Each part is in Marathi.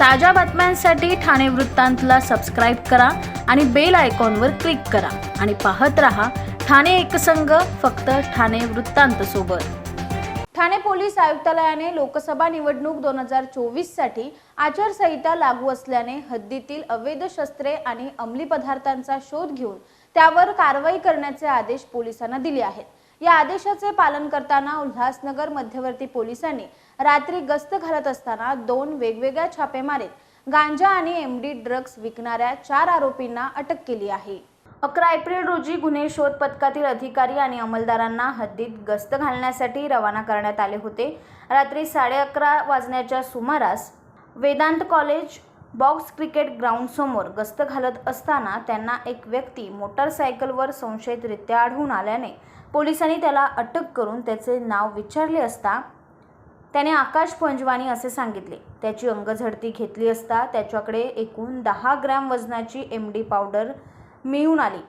ताज्या बातम्यांसाठी ठाणे वृत्तांतला सबस्क्राईब करा आणि बेल आयकॉनवर क्लिक करा. आणि पाहत रहा ठाणे एकसंघ फक्त ठाणे वृत्तांत सोबत. ठाणे पोलीस आयुक्तालयाने लोकसभा निवडणूक दोन हजार चोवीससाठी आचारसंहिता लागू असल्याने हद्दीतील अवैध शस्त्रे आणि अंमली पदार्थांचा शोध घेऊन त्यावर कारवाई करण्याचे आदेश पोलिसांना दिले आहेत. या आदेशाचे पालन करताना उल्हासनगर मध्यवर्ती पोलिसांनी रात्री गस्त घालत असताना दोन वेगवेगळ्या छापेमारीत गांजा आणि एमडी ड्रग्ज विकणाऱ्या चार आरोपींना अटक केली आहे. अकरा एप्रिल रोजी गुन्हे शोध पथकातील अधिकारी आणि अंमलदारांना हद्दीत गस्त घालण्यासाठी रवाना करण्यात आले होते. रात्री साडे अकरा वाजण्याच्या सुमारास वेदांत कॉलेज बॉक्स क्रिकेट ग्राउंडसमोर गस्त घालत असताना त्यांना एक व्यक्ती मोटारसायकलवर संशयितरित्या आढळून आल्याने पोलिसांनी त्याला अटक करून त्याचे नाव विचारले असता त्याने आकाश पंजवानी असे सांगितले. त्याची अंगझडती घेतली असता त्याच्याकडे एकूण दहा ग्रॅम वजनाची एम डी पावडर मिळून आली.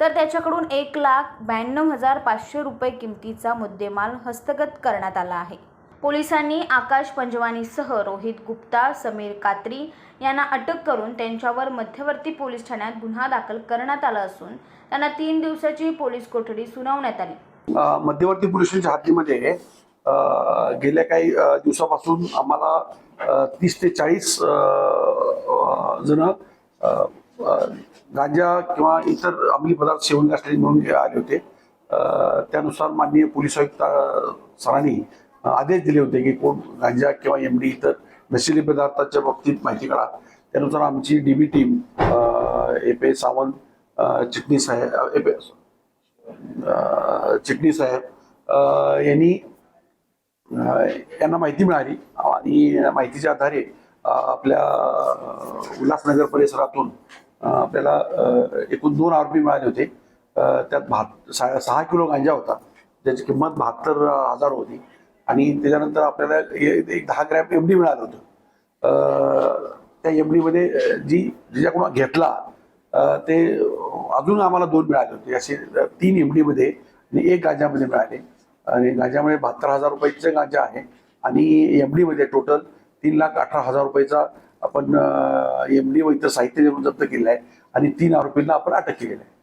तर त्याच्याकडून एक लाख ब्याण्णव हजार पाचशे रुपये किमतीचा मुद्देमाल हस्तगत करण्यात आला आहे. पोलिसांनी आकाश पंजवानीसह रोहित गुप्ता समीर कात्री यांना अटक करून त्यांच्यावर मध्यवर्ती पोलीस ठाण्यात गुन्हा दाखल करण्यात आला असून त्यांना तीन दिवसाची पोलीस कोठडी सुनावण्यात आली. मध्यवर्ती पोलिसांच्या हद्दीमध्ये गेल्या काही दिवसापासून आम्हाला तीस ते चाळीस जण गांजा किंवा इतर अंमली पदार्थ सेवन करण्यासाठी नोंद आले होते. त्यानुसार माननीय पोलीस आयुक्त सरांनी आदेश दिले होते की कोण गांजा किंवा एम डी इतर नशिली पदार्थाच्या बाबतीत माहिती काढा. त्यानुसार आमची डीबी टीम ए सावंत चिटणी चिटणीस साहेब एपे चिटणी चिटणीस साहेब यांनी यांना माहिती मिळाली आणि माहितीच्या आधारे आपल्या उल्हासनगर परिसरातून आपल्याला एकूण दोन आरोपी मिळाले होते. त्यात भात सहा सहा किलो गांजा होता. त्याची किंमत बहात्तर हजार होती. आणि त्याच्यानंतर आपल्याला एक दहा ग्रॅम एम डी मिळालं होतं. त्या एममध्ये जी जिच्याकडून घेतला ते अजून आम्हाला दोन मिळाले होते. असे तीन एममध्ये आणि एक गांजामध्ये मिळाले. आणि गांजामध्ये बहात्तर हजार रुपयाचं गांजा आहे. आणि एममध्ये टोटल तीन लाख अठरा हजार रुपयाचा आपण एम डी व इतर साहित्य जप्त केलं आहे. आणि तीन आरोपींना आपण अटक केलेलं आहे.